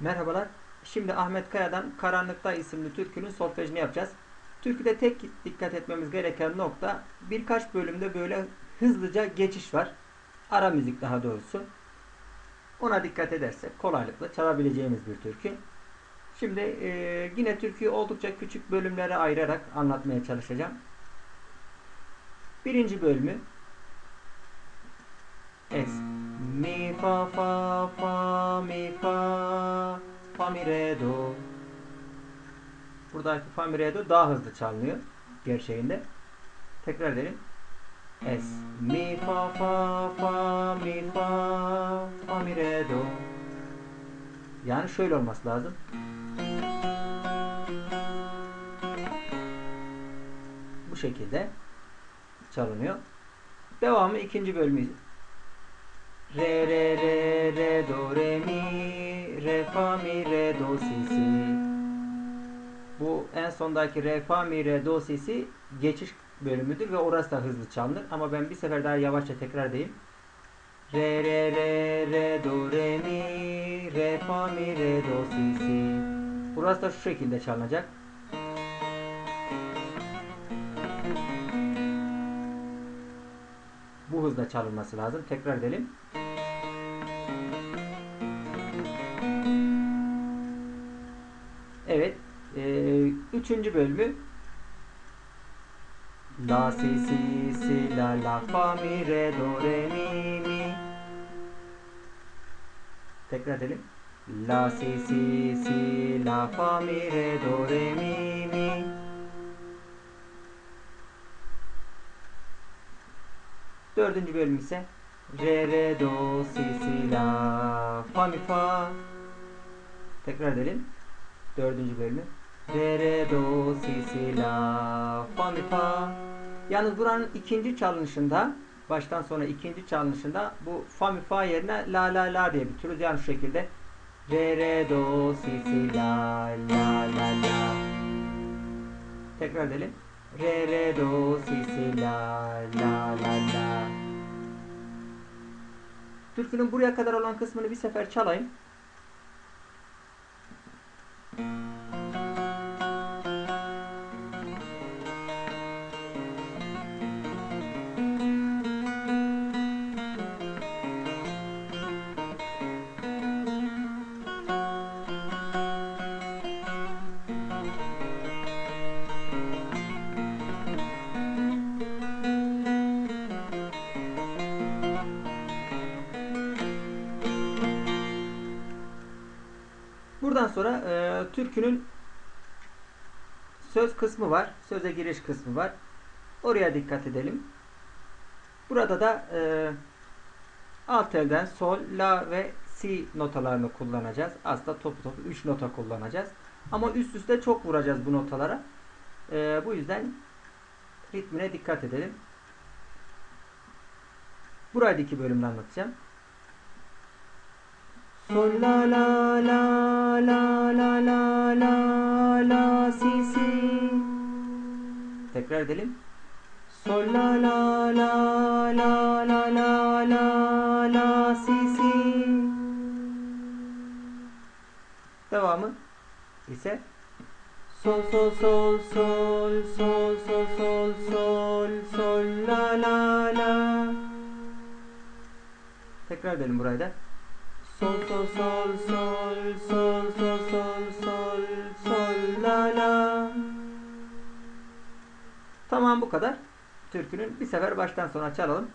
Merhabalar. Şimdi Ahmet Kaya'dan Karanlıkta isimli türkünün solfejini yapacağız. Türküde tek dikkat etmemiz gereken nokta birkaç bölümde böyle hızlıca geçiş var. Ara müzik daha doğrusu. Ona dikkat edersek kolaylıkla çalabileceğimiz bir türkü. Şimdi e, yine türküyü oldukça küçük bölümlere ayırarak anlatmaya çalışacağım. Birinci bölümü Es mi fa fa fa mi fa fa mi re do. Buradaki fa mi re do daha hızlı çalınıyor gerçeğinde. Tekrar edelim. Es mi fa fa fa mi fa fa mi re do. Yani şöyle olması lazım. Bu şekilde çalınıyor. Devamı ikinci bölümü Re re re re do re mi re fa mi re do si si. Bu en sondaki re fa mi re do si si geçiş bölümüdür ve orası da hızlı çalınır. Ama ben bir sefer daha yavaşça tekrar edeyim. Re re re re do re mi re fa mi re do si si. Burası da şu şekilde çalınacak. Bu hızda çalınması lazım. Tekrar edelim. Evet. Ee, üçüncü bölümü La si si si la la fa mi re do re mi mi Tekrar edelim. La si si si la fa mi re do re mi mi Dördüncü bölüm ise Re re do si si la fa mi fa Tekrar edelim. Dördüncü bölümü. Re re do si si la fa mi fa. Yalnız buranın ikinci çalınışında baştan sonra ikinci çalınışında bu fa mi fa yerine la la la diye bitiriyoruz. Yani şu şekilde re re do si si la la la la. Tekrar edelim. Re re do si si la la la la. Türkünün buraya kadar olan kısmını bir sefer çalayım. Buradan sonra e, türkünün söz kısmı var. Söze giriş kısmı var. Oraya dikkat edelim. Burada da e, alt elden sol, la ve si notalarını kullanacağız. Aslında topu topu 3 nota kullanacağız. Ama üst üste çok vuracağız bu notalara. E, bu yüzden ritmine dikkat edelim. Burayı iki bölümde anlatacağım. Sol la la la la la la la la si si. Tekrar edelim. Sol la la la la la la la la si si. Devamı ise sol sol sol sol sol sol sol sol sol la la la. Tekrar edelim burayı da. Sol sol sol sol sol sol sol sol sol la la. Tamam bu kadar. Türkünün bir sefer baştan sona çalalım.